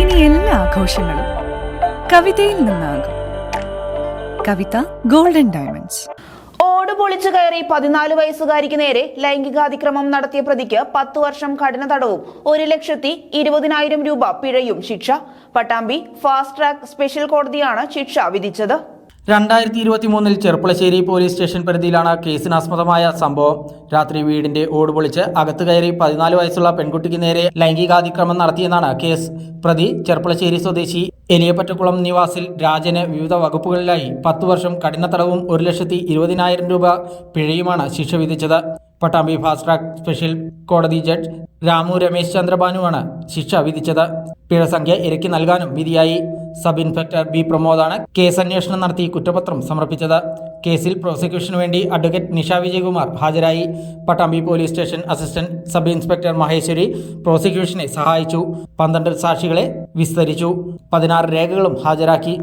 ഇനി എല്ലാ ആഘോഷങ്ങളും കവിതയിൽ നിന്നാകും. കവിത ഗോൾഡൻ ഡയമണ്ട്സ് ഓട് പൊളിച്ചു കയറി പതിനാല് വയസ്സുകാരിക്ക് നേരെ ലൈംഗികാതിക്രമം നടത്തിയ പ്രതിക്ക് പത്ത് വർഷം കഠിന തടവും ഒരു ലക്ഷത്തി ഇരുപതിനായിരം രൂപ പിഴയും ശിക്ഷ. പട്ടാമ്പി ഫാസ്റ്റ് ട്രാക്ക് സ്പെഷ്യൽ കോടതിയാണ് ശിക്ഷ വിധിച്ചത്. രണ്ടായിരത്തി ഇരുപത്തി മൂന്നിൽ ചെർപ്പുളശ്ശേരി പോലീസ് സ്റ്റേഷൻ പരിധിയിലാണ് കേസിനാസ്പദമായ സംഭവം. രാത്രി വീടിന്റെ ഓട് പൊളിച്ച് അകത്ത് കയറി പതിനാല് വയസ്സുള്ള പെൺകുട്ടിക്ക് നേരെ ലൈംഗികാതിക്രമം നടത്തിയെന്നാണ് കേസ്. പ്രതി ചെർപ്പുളശ്ശേരി സ്വദേശി എലിയപ്പറ്റക്കുളം നിവാസിൽ രാജന് വിവിധ വകുപ്പുകളിലായി പത്തു വർഷം കഠിന തടവും ഒരു ലക്ഷത്തി ഇരുപതിനായിരം രൂപ പിഴയുമാണ് ശിക്ഷ വിധിച്ചത്. പട്ടാമ്പി ഫാസ്റ്റ് ട്രാക്ക് സ്പെഷ്യൽ കോടതി ജഡ്ജ് രാമു രമേശ് ചന്ദ്രബാനുവാണ് ശിക്ഷ വിധിച്ചത്. പിഴ സംഖ്യ ഇരയ്ക്ക് നൽകാനും വിധിയായി. സബ് ഇൻസ്പെക്ടർ ബി പ്രമോദാണ് കേസ് അന്വേഷണം നടത്തി കുറ്റപത്രം സമർപ്പിച്ചത്. കേസിൽ പ്രോസിക്യൂഷന് വേണ്ടി അഡ്വക്കേറ്റ് നിഷ വിജയകുമാർ ഹാജരായി. Pattambi police station assistant sub inspector Maheshwari പ്രോസിക്യൂഷനെ സഹായിച്ചു. പന്ത്രണ്ട് സാക്ഷികളെ വിസ്തരിച്ചു. പതിനാറ് രേഖകളും ഹാജരാക്കി.